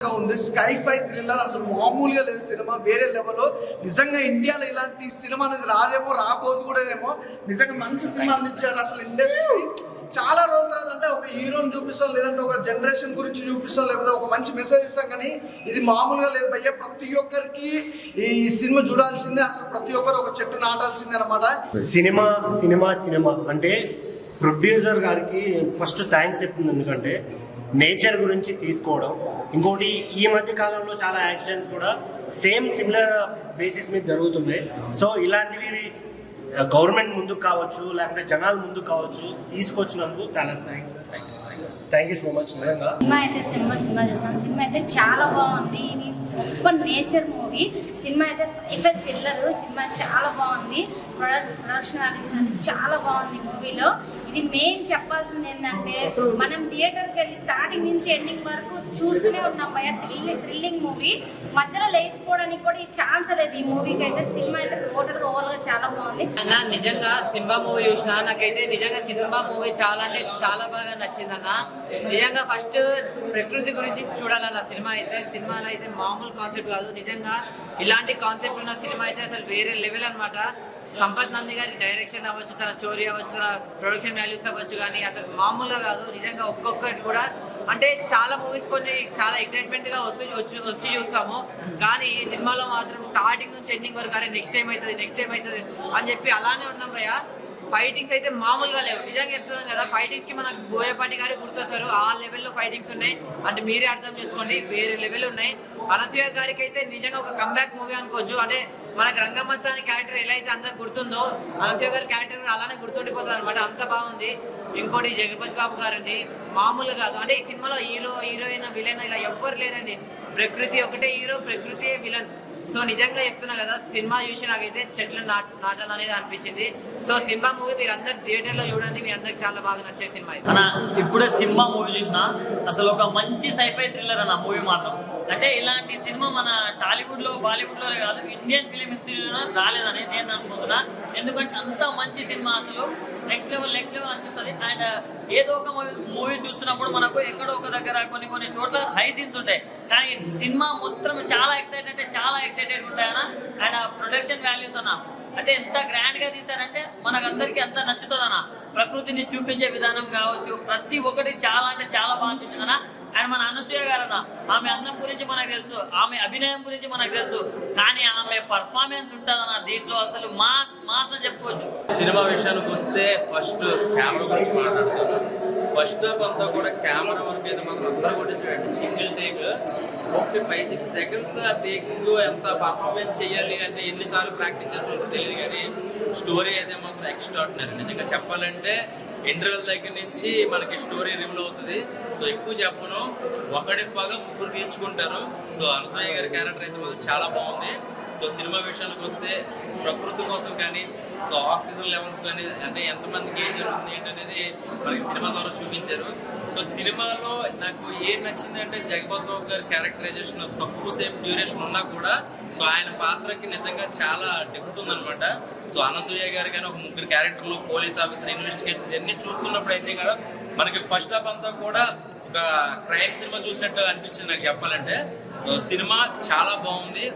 ఉంది. స్కై ఫై థ్రిల్లర్ అసలు మామూలుగా లేదు సినిమా. వేరే లెవెల్ నిజంగా ఇండియాలో ఇలాంటి సినిమా అనేది రాదేమో రాబోదు కూడా ఏమో. నిజంగా మంచి సినిమా అందించారు అసలు ఇండస్ట్రీ చాలా రోజుల తర్వాత అంటే ఒక హీరోని చూపిస్తాం లేదంటే ఒక జనరేషన్ గురించి చూపిస్తాం లేకపోతే ఒక మంచి మెసేజ్ ఇస్తాం కానీ ఇది మామూలుగా లేదు భయ్య. ప్రతి ఒక్కరికి ఈ సినిమా చూడాల్సిందే. అసలు ప్రతి ఒక్కరు ఒక చెట్టు నాటాల్సిందే అనమాట సినిమా సినిమా సినిమా. అంటే ప్రొడ్యూసర్ గారికి ఫస్ట్ థ్యాంక్స్ చెప్తుంది. ఎందుకంటే నేచర్ గురించి తీసుకోవడం. ఇంకోటి ఈ మధ్య కాలంలో చాలా యాక్సిడెంట్స్ కూడా సేమ్ సిమిలర్ బేసిస్ మీద జరుగుతున్నాయి. సో ఇలాంటివి గవర్నమెంట్ ముందుకు కావచ్చు లేకపోతే జనాలు ముందుకు కావచ్చు తీసుకొచ్చినందుకు చాలా thanks. Thank you so much నిజంగా. సినిమా అయితే సినిమా సినిమా చూసాను సినిమా అయితే చాలా బాగుంది. ఇది సూపర్ నేచర్ మూవీ సినిమా అయితే సైబర్ థ్రిల్లర్ సినిమా చాలా బాగుంది. ప్రొడక్ ప్రొడక్షన్ వాల్యూస్ అనేది చాలా బాగుంది మూవీలో ఇది మెయిన్ చెప్పాల్సింది ఏంటంటే మనం థియేటర్కి వెళ్ళి స్టార్టింగ్ నుంచి ఎండింగ్ వరకు చూస్తూనే ఉన్నాం భయ థ్రిల్లింగ్ థ్రిల్లింగ్ మూవీ మధ్యలో లేచిపోవడానికి కూడా ఈ ఛాన్స్ లేదు. ఈ మూవీకి అయితే సినిమా అయితే టోటల్గా ఓవర్గా చాలా బాగుంది. అన్న నిజంగా సింబా మూవీ చూసిన నాకైతే నిజంగా సింబా మూవీ చాలా అంటే చాలా బాగా నచ్చింది అన్న నిజంగా ఫస్ట్ ప్రకృతి గురించి చూడాలన్న సినిమా అయితే సినిమాలో అయితే మామూలు కాన్సెప్ట్ కాదు. నిజంగా ఇలాంటి కాన్సెప్ట్ ఉన్న సినిమా అయితే అసలు వేరే లెవెల్ అనమాట సంపత్ నంది గారి డైరెక్షన్ అవ్వచ్చు తన స్టోరీ అవ్వచ్చు తన ప్రొడక్షన్ వాల్యూస్ అవ్వచ్చు కానీ అతను మామూలుగా కాదు. నిజంగా ఒక్కొక్కటి కూడా అంటే చాలా మూవీస్ కొన్ని చాలా ఎక్సైట్మెంట్గా వస్తూ వచ్చి వచ్చి చూస్తాము. కానీ ఈ సినిమాలో మాత్రం స్టార్టింగ్ నుంచి ఎండింగ్ వరకు అరే నెక్స్ట్ టైం అవుతుంది నెక్స్ట్ టైం అవుతుంది అని చెప్పి అలానే ఉన్నాం భయ్య. ఫైటింగ్స్ అయితే మామూలుగా లేవు. నిజంగా చెప్తున్నాం కదా ఫైటింగ్స్కి మనకు బోయపాటి గారు గుర్తొస్తారు. ఆ లెవెల్లో ఫైటింగ్స్ ఉన్నాయి. అంటే మీరే అర్థం చేసుకోండి వేరే లెవెల్ ఉన్నాయి. అనసూయ గారికి అయితే నిజంగా ఒక కంబ్యాక్ మూవీ అనుకోవచ్చు. అంటే మనకు రంగమ్మత్త అనే క్యారెక్టర్ ఎలా అయితే అందరికి గుర్తుందో అనంతయ్య గారి క్యారెక్టర్ అలానే గుర్తుండిపోతుంది అనమాట అంత బాగుంది. ఇంకోటి జగపతి బాబు గారండి. మామూలు కాదు. అంటే ఈ సినిమాలో హీరో హీరోయిన్ విలన్ ఇలా ఎవ్వరు లేరండి. ప్రకృతి ఒకటే హీరో ప్రకృతి విలన్ సో నిజంగా చెప్తున్నా కదా సినిమా చూసి నాకైతే చెట్లు నాట నాటాలి అనేది అనిపించింది. సో సినిమా మూవీ మీరు అందరు థియేటర్లో చూడండి మీ అందరికి చాలా బాగా నచ్చే సినిమా ఇప్పుడే సినిమా మూవీ చూసిన అసలు ఒక మంచి సైఫై థ్రిల్లర్ అన్న మూవీ మాత్రం. అంటే ఇలాంటి సినిమా మన టాలీవుడ్లో బాలీవుడ్లోనే కాదు ఇండియన్ ఫిలిం హిస్టరీలో రాలేదని నేను అనుకుంటున్నా ఎందుకంటే అంత మంచి సినిమా అసలు. నెక్స్ట్ లెవెల్ నెక్స్ట్ లెవెల్ అనిపిస్తుంది. అండ్ ఏదో ఒక మూవీ చూస్తున్నప్పుడు మనకు ఎక్కడో ఒక దగ్గర కొన్ని కొన్ని చోట్ల హై సీన్స్ ఉంటాయి. కానీ సినిమా మొత్తం చాలా ఎక్సైటెడ్ అంటే చాలా ఎక్సైటెడ్ ఉంటాయన్న అండ్ ప్రొడక్షన్ వాల్యూస్ అన్న. అంటే ఎంత గ్రాండ్గా తీసారంటే మనకందరికి ఎంత నచ్చుతుంది అన్న ప్రకృతిని చూపించే విధానం కావచ్చు ప్రతి ఒక్కటి చాలా అంటే చాలా బాగా అనిపించింది అన్న మన అనసూయ గారు ఆమె అందం గురించి మనకు తెలుసు ఆమె అభినయం గురించి మనకు తెలుసు. కానీ ఆమె పర్ఫార్మెన్స్ ఉంటుందన్న దీంట్లో అసలు మాస్ మాస్ అని చెప్పుకోవచ్చు. సినిమా విషయానికి వస్తే ఫస్ట్ కెమెరా గురించి మాట్లాడుతున్నాను ఫస్ట్ హాఫ్ అంతా కూడా కెమెరా వర్క్ అయితే మనం అందరూ కొట్టేసాడండి సింగిల్ టేక్ ఒకటి ఫైవ్ సిక్స్ సెకండ్స్ ఆ టేకింగ్ ఎంత పర్ఫార్మెన్స్ చేయాలి అంటే ఎన్నిసార్లు ప్రాక్టీస్ చేసి తెలియదు కానీ స్టోరీ అయితే మాత్రం ఎక్స్ట్రాడినరీ నిజంగా చెప్పాలంటే ఇంటర్వెల్ దగ్గర నుంచి మనకి స్టోరీ రివీల్ అవుతుంది. సో ఎక్కువ చెప్పను. ఒకటి బాగా ముగ్గురు తీర్చుకుంటారు సో అనసూయ గారి క్యారెక్టర్ అయితే మాత్రం చాలా బాగుంది. సో సినిమా విషయానికి వస్తే ప్రకృతి కోసం కానీ సో ఆక్సిజన్ లెవెల్స్ కానీ అంటే ఎంతమందికి ఏం జరుగుతుంది ఏంటనేది మనకి సినిమా ద్వారా చూపించారు. సో సినిమాలో నాకు ఏం నచ్చింది అంటే జగపత్ బాబు గారి క్యారెక్టరైజేషన్ తక్కువ సేపు డ్యూరేషన్ ఉన్నా కూడా సో ఆయన పాత్రకి నిజంగా చాలా డెప్త్ ఉందన్నమాట. సో అనసూయ గారు కానీ ఒక ముగ్గురు క్యారెక్టర్లు పోలీస్ ఆఫీసర్ ఇన్వెస్టిగేషన్స్ అన్ని చూస్తున్నప్పుడు అయితే కదా మనకి ఫస్ట్ హాఫ్ అంతా కూడా ఒక క్రైమ్ సినిమా చూసినట్టు అనిపించింది నాకు చెప్పాలంటే. సో సినిమా చాలా బాగుంది.